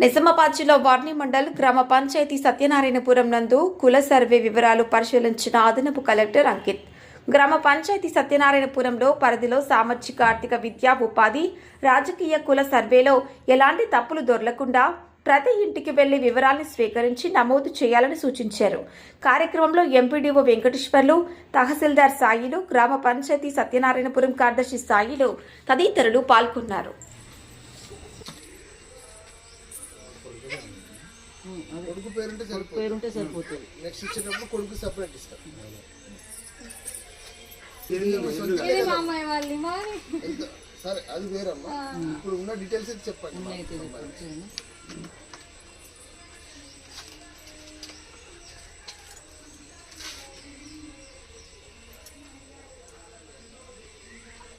నిజామాబాద్ జిల్లా వార్ని మండల్ గ్రామ పంచాయతీ సత్యనారాయణపురం నందు కుల సర్వే వివరాలు పరిశీలించిన అదనపు కలెక్టర్ అంకిత్. గ్రామ పంచాయతీ సత్యనారాయణపురంలో పరిధిలో సామాజిక ఆర్థిక విద్యా ఉపాధి రాజకీయ కుల సర్వేలో ఎలాంటి తప్పులు దొరలకుండా ప్రతి ఇంటికి వెళ్ళి వివరాలను స్వీకరించి నమోదు చేయాలని సూచించారు. కార్యక్రమంలో ఎంపీడీఓ వెంకటేశ్వర్లు తహసీల్దార్ సాయిలు గ్రామ పంచాయతీ సత్యనారాయణపురం కార్యదర్శి సాయిలు తదితరులు పాల్గొన్నారు. కొడుకు పేరుంటే సరిపోతుంది. పేరుంటే సరిపోతుంది. నెక్స్ట్ ఇచ్చేటప్పుడు కొడుకు సపరేట్ ఇస్తాం సరే అది వేరమ్మా. ఇప్పుడు ఉన్న డీటెయిల్స్ చెప్పండి.